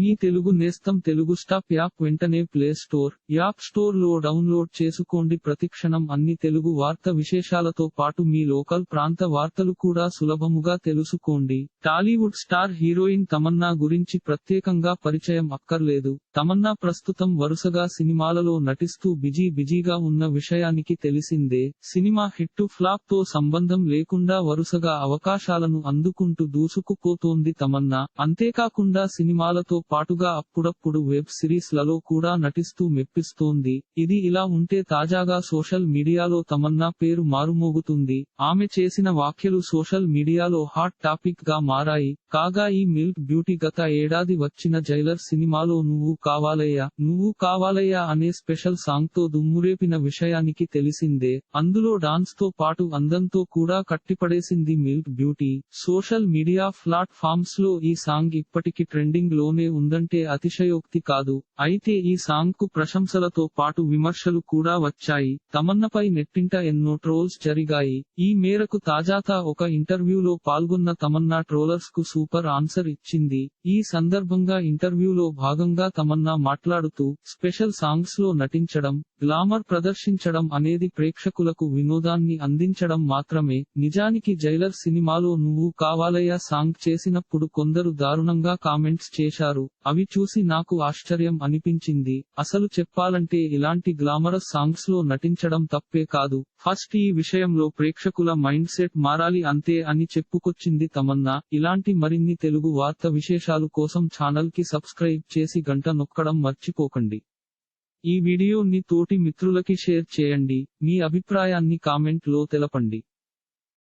మీ తెలుగు నేస్తం Telugu stop app వెంటనే play store app స్టోర్లో డౌన్లోడ్ చేసుకోండి. ప్రతిక్షణం అన్ని తెలుగు వార్త విశేషాలతో పాటు మీ లోకల్ ప్రాంత వార్తలు కూడా సులభముగా తెలుసుకోండి. టాలీవుడ్ స్టార్ హీరోయిన్ తమన్నా గురించి ప్రత్యేకంగా పరిచయం అక్కర్లేదు. తమన్నా ప్రస్తుతం వరుసగా సినిమాలలో నటిస్తూ బిజీ బిజీగా ఉన్న విషయానికి తెలిసిందే. సినిమా హిట్ ఫ్లాప్తో సంబంధం లేకుండా వరుసగా అవకాశాలను అందుకుంటూ దూసుకుపోతోంది తమన్నా. అంతేకాకుండా సినిమాలతో పాటుగా అప్పుడప్పుడు వెబ్ సిరీస్లలో కూడా నటిస్తూ మెప్పిస్తోంది. ఇది ఇలా ఉంటే తాజాగా సోషల్ మీడియాలో తమన్నా పేరు మారుమోగుతుంది. ఆమె చేసిన వ్యాఖ్యలు సోషల్ మీడియాలో హాట్ టాపిక్గా మారాయి. కాగా ఈ మిల్క్ బ్యూటీ గత ఏడాది వచ్చిన జైలర్ సినిమాలో నువ్వు కావాలయ్యా నువ్వు కావాలయ్యా అనే స్పెషల్ సాంగ్తో దుమ్మురేపిన విషయానికి తెలిసిందే. అందులో డాన్స్తో పాటు అందంతో కూడా కట్టిపడేసింది మిల్క్ బ్యూటీ. సోషల్ మీడియా ప్లాట్ఫామ్స్లో ఈ సాంగ్ ఇప్పటికి ట్రెండింగ్లోనే ఉందంటే అతిశయోక్తి కాదు. అయితే ఈ సాంగ్కు ప్రశంసలతో పాటు విమర్శలు కూడా వచ్చాయి. తమన్నపై నెట్టింట ఎన్నో ట్రోల్స్ జరిగాయి. ఈ మేరకు తాజాతా ఒక ఇంటర్వ్యూలో పాల్గొన్న తమన్నా ట్రోలర్స్కు సూపర్ ఆన్సర్ ఇచ్చింది. ఈ సందర్భంగా ఇంటర్వ్యూలో భాగంగా తమన్నా మాట్లాడుతూ స్పెషల్ సాంగ్స్లో నటించడం గ్లామర్ ప్రదర్శించడం అనేది ప్రేక్షకులకు వినోదాన్ని అందించడం మాత్రమే. నిజానికి జైలర్ సినిమాలో నువ్వు కావాలయ్యా సాంగ్ చేసినప్పుడు కొందరు దారుణంగా కామెంట్స్ చేశారు. చేశారు అవి చూసి నాకు ఆశ్చర్యం అనిపించింది. అసలు చెప్పాలంటే ఇలాంటి గ్లామరస్ సాంగ్స్లో నటించడం తప్పే కాదు. ఫస్ట్ ఈ విషయంలో ప్రేక్షకుల మైండ్ సెట్ మారాలి అంతే అని చెప్పుకొచ్చింది తమన్నా. ఇలాంటి మరిన్ని తెలుగు వార్త విశేషాలు కోసం ఛానల్కి సబ్స్క్రైబ్ చేసి గంట నొక్కడం మర్చిపోకండి. ఈ వీడియోని తోటి మిత్రులకి షేర్ చేయండి. మీ అభిప్రాయాన్ని కామెంట్లో తెలపండి.